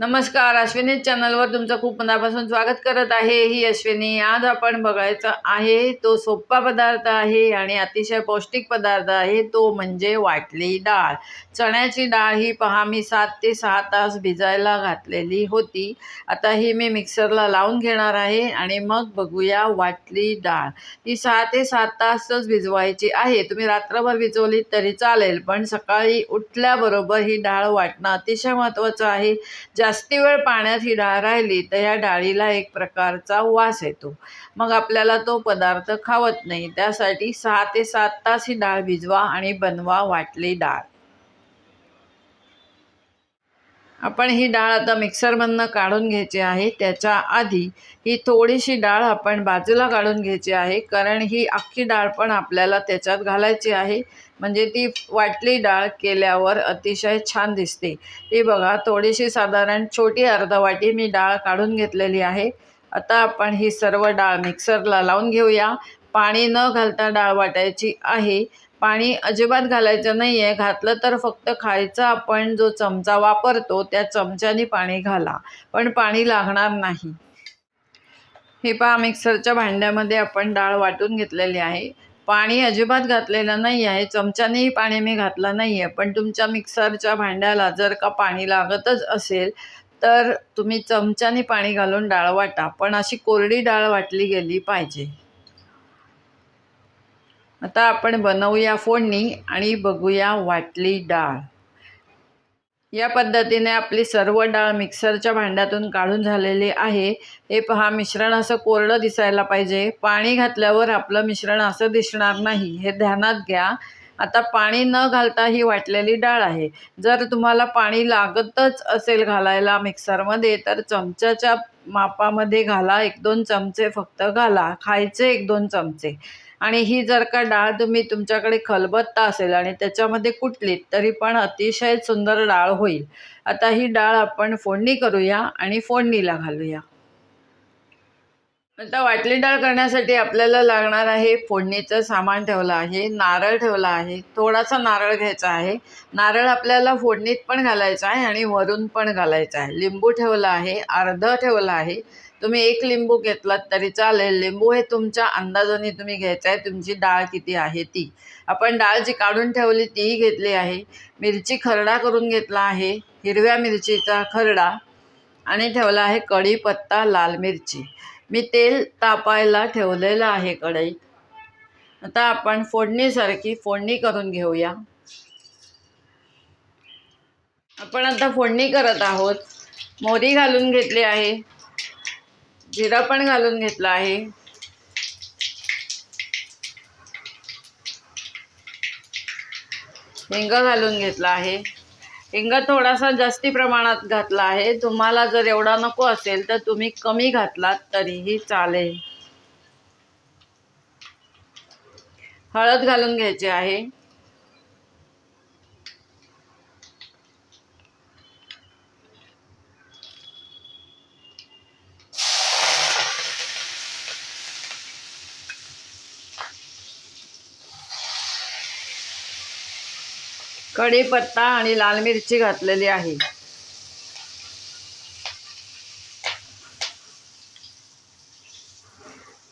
नमस्कार अश्विनी चॅनलवर तुमचं खूप मनापासून स्वागत करत आहे. ही अश्विनी आज आपण बघायचा आहे तो सोपा पदार्थ आहे आणि अतिशय पौष्टिक पदार्थ आहे तो म्हणजे वाटली डाळ. चण्याची डाळ ही पहा मी सात ते सहा तास भिजायला घातलेली होती. आता ही मी मिक्सरला लावून घेणार आहे आणि मग बघूया वाटली डाळ. ही सहा ते सात तासच भिजवायची आहे. तुम्ही रात्रभर भिजवली तरी चालेल पण सकाळी उठल्याबरोबर ही डाळ वाटणं अतिशय महत्त्वाचं आहे. ज्या जास्ती वेळ पाण्यात ही डाळ राहिली तर या डाळीला एक प्रकारचा वास येतो. मग आपल्याला तो पदार्थ खावत नाही. त्यासाठी सहा ते सात तास ही डाळ भिजवा आणि बनवा वाटली डाळ. आपण ही डाळ आता मिक्सरमधनं काढून घ्यायची आहे. त्याच्या आधी ही थोडीशी डाळ आपण बाजूला काढून घ्यायची आहे. कारण ही अख्खी डाळ पण आपल्याला त्याच्यात घालायची आहे. म्हणजे ती वाटली डाळ केल्यावर अतिशय छान दिसते. ही बघा थोडीशी साधारण छोटी अर्धा वाटी मी डाळ काढून घेतलेली आहे. आता आपण ही सर्व डाळ मिक्सरला लावून घेऊया. पाणी न घालता डाळ वाटायची आहे. पाणी अजिबात घालायचं नाही आहे घातलं तर फक्त खायचा आपण जो चमचा वापरतो त्या चमच्याने पाणी घाला. पण पाणी लागणार नाही. हे पहा मिक्सरच्या भांड्यामध्ये आपण डाळ वाटून घेतलेली आहे. पाणी अजिबात घातलेलं नाही आहे. चमच्यानेही पाणी मी घातलं नाही आहे पण तुमच्या मिक्सरच्या भांड्याला जर का पाणी लागतच असेल तर तुम्ही चमच्याने पाणी घालून डाळ वाटा. पण अशी कोरडी डाळ वाटली गेली पाहिजे. आता आपण बनवूया फोडणी आणि बघूया वाटली डाळ. या पद्धतीने आपली सर्व डाळ मिक्सरच्या भांड्यातून काढून झालेली आहे. हे पहा मिश्रण असं कोरडं दिसायला पाहिजे. पाणी घातल्यावर आपलं मिश्रण असं दिसणार नाही. हे ध्यानात घ्या. आता पाणी न घालता ही वाटलेली डाळ आहे. जर तुम्हाला पाणी लागतच असेल घालायला मिक्सरमध्ये तर चमच्याच्या मापामध्ये घाला. एक दोन चमचे फक्त घाला. खायचे एक दोन चमचे. आणि ही जर का डाळ तुम्ही तुमच्याकडे खलबत्ता असेल आणि त्याच्यामध्ये कुटलीत तरी पण अतिशय सुंदर डाळ होईल. आता ही डाळ आपण फोडणी करूया आणि फोडणीला घालूया. आता वाटली डाळ करण्यासाठी आपल्याला लागणार आहे फोडणीचं सामान ठेवलं आहे नारळ ठेवला आहे थोडासा नारळ घ्यायचा आहे. नारळ आपल्याला फोडणीत पण घालायचा आहे आणि वरून पण घालायचा आहे. लिंबू ठेवला आहे अर्ध ठेवला आहे. तुम्ही एक लिंबू घेतलात तरी चालेल. लिंबू हे तुमच्या अंदाजाने तुम्ही घ्यायचं आहे तुमची डाळ किती आहे ती. आपण डाळ जी काढून ठेवली तीही घेतली आहे. मिरची खरडा करून घेतला आहे. हिरव्या मिरचीचा खरडा आणि ठेवला आहे कढीपत्ता लाल मिरची. मी तेल तापायला ठेवलेलं आहे कढईत आता आपण फोडणीसारखी फोडणी करून घेऊया. आपण आता फोडणी करत आहोत. मोहरी घालून घेतली आहे. जिरा पण घालून घेतला आहे. हिंग घालून घेतला आहे. हिंग थोडासा जास्ती प्रमाणात घातला आहे. तुम्हाला जर एवढा नको असेल तर तुम्ही कमी घातलात तरीही चालेल. हळद घालून घ्यायची आहे. कढीपत्ता आणि लाल मिरची घातलेली आहे.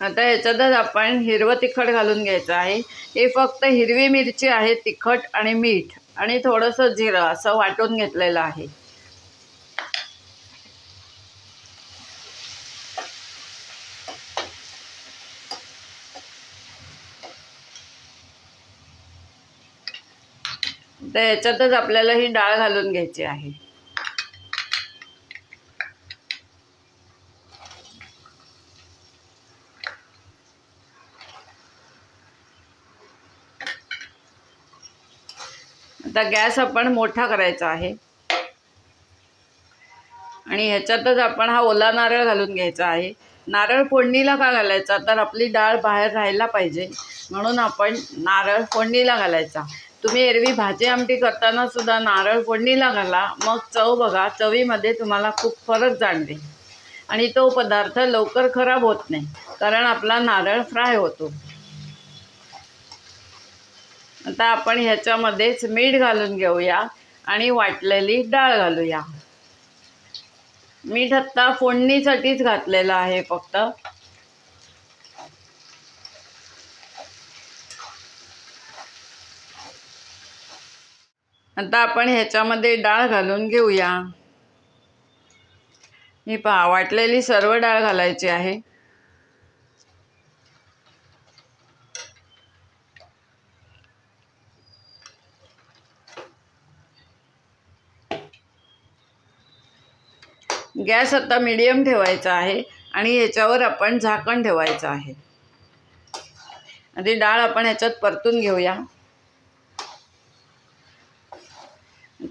आता ह्याच्यातच आपण हिरवं तिखट घालून घ्यायचं आहे. हे फक्त हिरवी मिरची आहे तिखट आणि मीठ आणि थोडंसं जिरं असं वाटून घेतलेलं आहे. तर ह्याच्यातच आपल्याला ही डाळ घालून घ्यायची आहे. आता गॅस आपण मोठा करायचा आहे. आणि ह्याच्यातच आपण हा ओला नारळ घालून घ्यायचा आहे. नारळ फोडणीला का घालायचा? तर आपली डाळ बाहेर राहायला पाहिजे. म्हणून आपण नारळ फोडणीला घालायचा. तुम्ही एरवी भाजी आमटी करताना सुद्धा नारळ फोडणीला घाला मग चव बघा चवीमध्ये तुम्हाला खूप फरक जाणवेल. आणि तो पदार्थ लवकर खराब होत नाही कारण आपला नारळ फ्राय होतो. आता आपण ह्याच्यामध्येच मीठ घालून घेऊया आणि वाटलेली डाळ घालूया. मीठ आत्ता फोडणीसाठीच घातलेलं आहे फक्त. आता आपण ह्याच्यामध्ये डाळ घालून घेऊया. ही पहा वाटलेली सर्व डाळ घालायची आहे. गॅस आता मीडियम ठेवायचा आहे आणि ह्याच्यावर आपण झाकण ठेवायचं आहे. आधी डाळ आपण ह्याच्यात परतून घेऊया.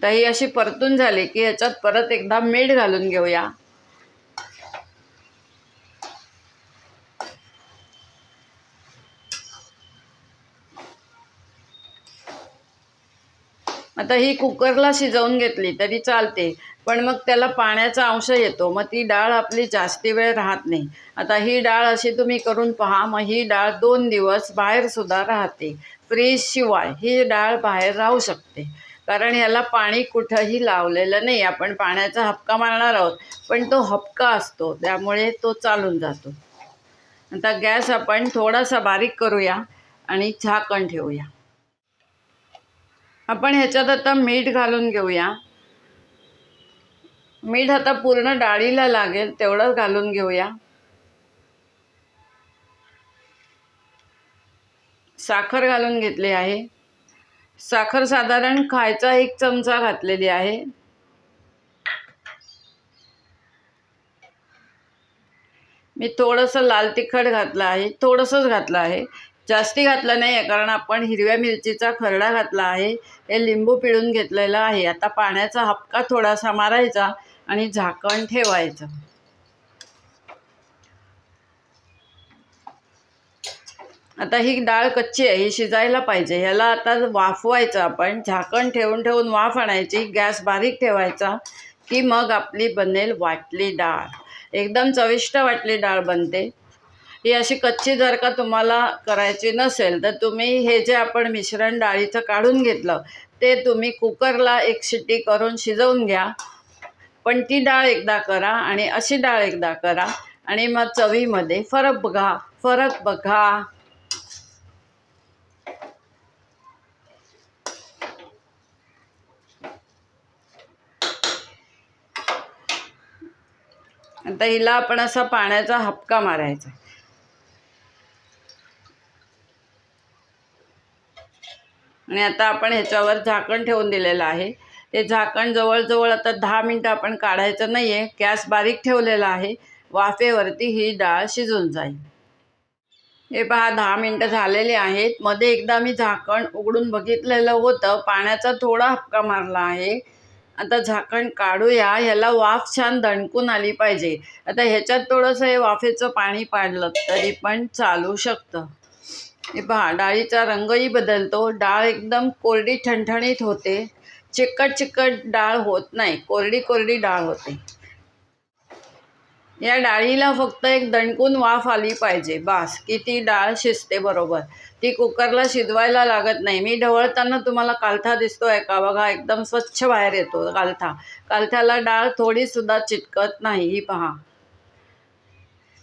आता अशी परतून झाली की ह्याच्यात परत एकदा मीठ घालून घेऊया. आता ही कुकरला शिजवून घेतली तरी चालते पण मग त्याला पाण्याचा अंश येतो मग ती डाळ आपली जास्ती वेळ राहत नाही. आता ही डाळ अशी तुम्ही करून पहा मग ही डाळ दोन दिवस बाहेरसुद्धा राहते. फ्रीजशिवाय ही डाळ बाहेर राहू शकते. कारण याला पाणी कुठंही लावलेलं नाही. आपण पाण्याचा हपका मारणार आहोत पण तो हपका असतो. त्यामुळे तो चालून जातो. आता गॅस आपण थोडासा बारीक करूया आणि झाकण ठेवूया. आपण ह्याच्यात आता मीठ घालून घेऊया. मीठ आता पूर्ण डाळीला लागेल तेवढंच घालून घेऊया. साखर घालून घेतली आहे. साखर साधारण खायचा एक चमचा घातलेली आहे. मी थोडंसं लाल तिखट घातलं आहे थोडंसंच घातलं आहे. जास्ती घातलं नाही आहे कारण आपण हिरव्या मिरचीचा खरडा घातला आहे. हे लिंबू पिळून घेतलेलं आहे. आता पाण्याचा हपका थोडासा मारायचा आणि झाकण ठेवायचं. आता ही डाळ कच्ची आहे ही शिजायला पाहिजे. ह्याला आता वाफवायचं आपण. झाकण ठेवून ठेवून वाफ आणायची गॅस बारीक ठेवायचा की मग आपली बनेल वाटली डाळ. एकदम चविष्ट वाटली डाळ बनते. ही अशी कच्ची जर का तुम्हाला करायची नसेल तर तुम्ही हे जे आपण मिश्रण डाळीचं काढून घेतलं ते तुम्ही कुकरला एक शिटी करून शिजवून घ्या. पण ती डाळ एकदा करा आणि अशी डाळ एकदा करा आणि मग चवीमध्ये फरक बघा फरक बघा. आता हिला आपण असा पाण्याचा हपका मारायचा आणि आता आपण ह्याच्यावर झाकण ठेवून दिलेलं आहे. ते झाकण जवळजवळ आता दहा मिनटं आपण काढायचं नाही आहे गॅस बारीक ठेवलेला आहे. वाफेवरती ही डाळ शिजून जाईल. हे पहा दहा मिनटं झालेली आहेत. मध्ये एकदा मी झाकण उघडून बघितलेलं होतं. पाण्याचा थोडा हपका मारला आहे. आता झाकण काढूया ह्याला वाफ छान दणकून आली पाहिजे. आता ह्याच्यात थोडंसं हे वाफेचं पाणी पाडलं तरी पण चालू शकतं. हे पहा डाळीचा रंगही बदलतो. डाळ एकदम कोरडी ठणठणीत होते. चिकट चिकट डाळ होत नाही. कोरडी कोरडी डाळ होते. या डाळीला फक्त एक दणकून वाफ आली पाहिजे बास. की ती डाळ शिजते बरोबर. ती कुकरला शिजवायला लागत नाही. मी ढवळताना तुम्हाला कालथा दिसतो आहे का? बघा एकदम स्वच्छ बाहेर येतो कालथा. कालथ्याला डाळ थोडीसुद्धा चिटकत नाही ही पहा.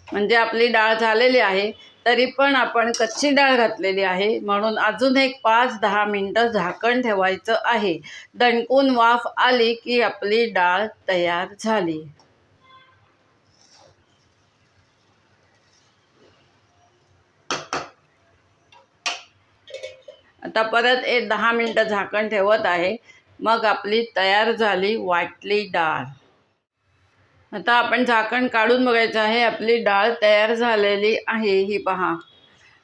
म्हणजे आपली डाळ झालेली आहे तरी पण आपण कच्ची डाळ घातलेली आहे. म्हणून अजून एक पाच दहा मिनटं झाकण ठेवायचं आहे. दणकून वाफ आली की आपली डाळ तयार झाली. आता परत एक दहा मिनटं झाकण ठेवत आहे. मग आपली तयार झाली वाटली डाळ. आता आपण झाकण काढून बघायचं आहे. आपली डाळ तयार झालेली आहे. ही पहा.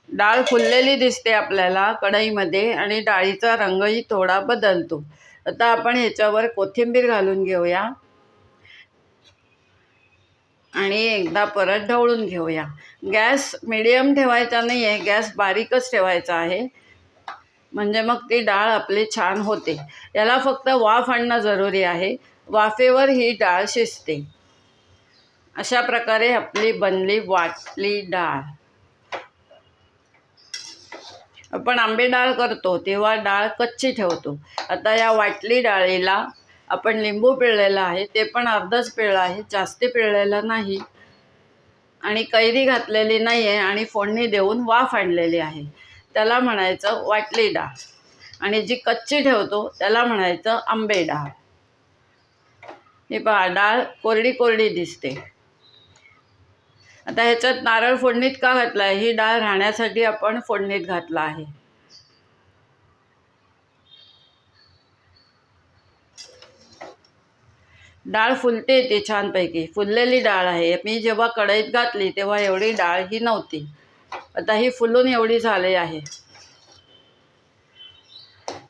डाळ फुललेली दिसते आपल्याला कढईमध्ये आणि डाळीचा रंगही थोडा बदलतो. आता आपण ह्याच्यावर कोथिंबीर घालून घेऊया. आणि एकदा परत ढवळून घेऊया. गॅस मिडियम ठेवायचा नाही आहे गॅस बारीकच ठेवायचा आहे. म्हणजे मग ती डाळ आपली छान होते. याला फक्त वाफ आणणं जरुरी आहे. वाफेवर ही डाळ शिजते. अशा प्रकारे आपली बनली वाटली डाळ. आपण आंबे डाळ करतो तेव्हा डाळ कच्ची ठेवतो. आता या वाटली डाळीला आपण लिंबू पिळलेला आहे. ते पण अर्धच पिळलं आहे जास्ती पिळलेलं नाही. आणि कैरी घातलेली नाही आहे आणि फोडणी देऊन वाफ आणलेली आहे. त्याला म्हणायचं वाटली डाळ. आणि जी कच्ची ठेवतो त्याला म्हणायचं आंबे डाळ. ही पहा डाळ कोरडी कोरडी दिसते. आता ह्याच्यात नारळ फोडणीत का घातला आहे ही डाळ राहण्यासाठी आपण फोडणीत घातला आहे. डाळ फुलते ती छानपैकी. फुललेली डाळ आहे. मी जेव्हा कढईत घातली तेव्हा एवढी डाळ ही नव्हती. आता ही फुलून एवढी झाली आहे.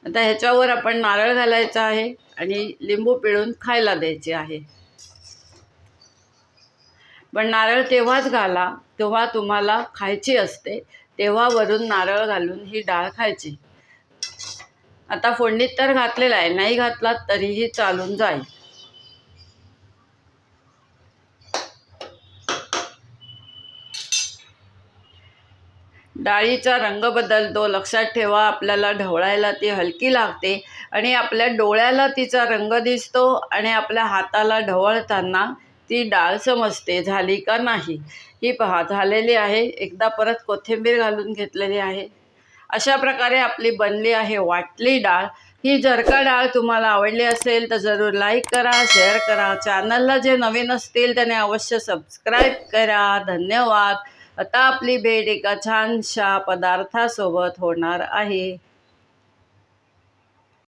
आता ह्याच्यावर आपण नारळ घालायचा आहे आणि लिंबू पिळून खायला द्यायचे आहे. पण नारळ तेव्हाच घाला तेव्हा तुम्हाला खायची असते तेव्हा वरून नारळ घालून ही डाळ खायची. आता फोडणीत तर घातलेला आहे नाही घातलात तरीही चालून जाईल. डाळीचा रंग बदलतो लक्षात ठेवा आपल्याला ढवळायला ती हलकी लागते आणि आपल्या डोळ्याला तिचा रंग दिसतो आणि आपल्या हाताला ढवळताना ती डाळ समजते झाली का नाही? ही पहा झालेली आहे. एकदा परत कोथिंबीर घालून घेतलेली आहे. अशा प्रकारे आपली बनली आहे वाटली डाळ. ही जर का डाळ तुम्हाला आवडली असेल तर जरूर लाईक करा शेअर करा. चॅनलला जे नवीन असतील त्याने अवश्य सबस्क्राईब करा. धन्यवाद. आता आपली भेट एका छानशा पदार्थासोबत होणार आहे.